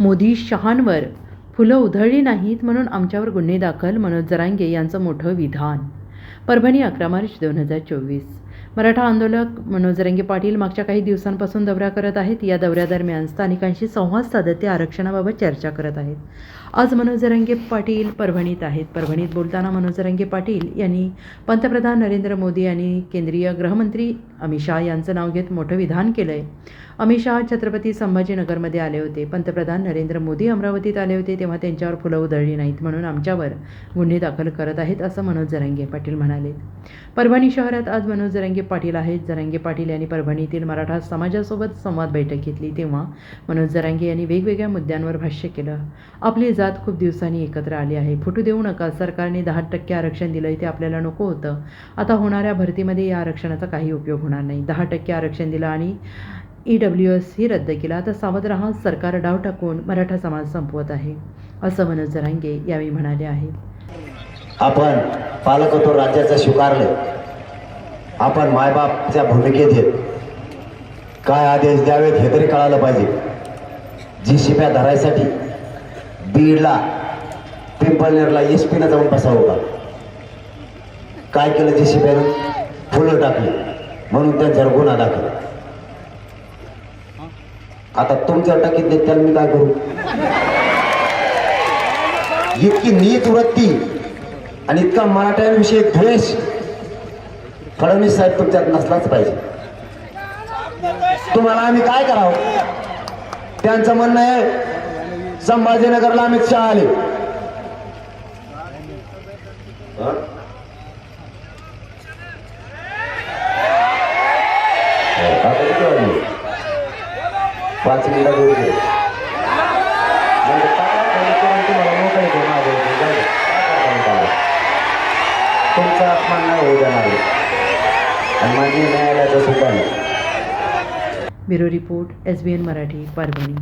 मोदी शहांवर फुलं उधळली नाहीत म्हणून आमच्यावर गुन्हे दाखल मनोज जरांगे यांचं मोठं विधान. परभणी अकरा मार्च दोन हजार चोवीस. मराठा आंदोलक मनोज रंगे पाटील मागच्या काही दिवसांपासून दौरा करत आहेत. या दौऱ्यादरम्यान स्थानिकांशी संवाद साधत ते आरक्षणाबाबत चर्चा करत आहेत. आज मनोज रंगे पाटील परभणीत आहेत. परभणीत बोलताना मनोज रंगे पाटील यांनी पंतप्रधान नरेंद्र मोदी आणि केंद्रीय गृहमंत्री अमित शहा यांचं नाव घेत मोठं विधान केलं आहे अमित शहा छत्रपती संभाजीनगरमध्ये आले होते. पंतप्रधान नरेंद्र मोदी अमरावतीत आले होते तेव्हा त्यांच्यावर फुलं उधळली नाहीत म्हणून आमच्यावर गुन्हे दाखल करत आहेत असं मनोज जरांगे पाटील म्हणाले. परभणी शहरात आज मनोज जरांगे पाटील आहेत. जरांगे पाटील यांनी परभणीतील मराठा समाजासोबत संवाद बैठक घेतली तेव्हा मनोज जरांगे यांनी वेगवेगळ्या मुद्द्यांवर भाष्य केलं. आपली जात खूप दिवसांनी एकत्र आली आहे. फुटू देऊ नका. सरकारने दहा टक्के आरक्षण दिलं ते आपल्याला नको होतं. आता होणाऱ्या भरतीमध्ये या आरक्षणाचा काही उपयोग होणार नाही. दहा टक्के आरक्षण दिलं आणि ई डब्ल्यू एस ही रद्द केला. तर सावध राहा सरकार डाव टाकून मराठा समाज संपवत आहे असं मनोज जरांगे यावेळी म्हणाले आहेत आपण पालकत्व राज्याचं स्वीकारले. आपण मायबापच्या भूमिकेत येत काय आदेश द्यावेत हे तरी कळालं पाहिजे. जी शिप्या धरायसाठी बीडला पिंपळनेरला एस पीनं जाऊन बसावं का? काय केलं जे शिप्यानं फुलं टाकली. म्हणून त्यांच्यावर गुन्हा दाखल. आता तुमच्यावर टाकीत देत त्याला मी काय करू? इतकी नीत वृत्ती आणि इतका मराठ्यांविषयी द्वेष फडणवीस साहेब तुमच्यात नसलाच पाहिजे. तुम्हाला आम्ही काय करावं? त्यांचं म्हणणं आहे संभाजीनगरला अमित शहा आले. पाच मिनिटा मग आता? तुमचा अपमान नाही होऊ देणार. आणि माझी न्यायालयाचा सुद्धा नाही. Bureau report S B N Marathi Parbhani.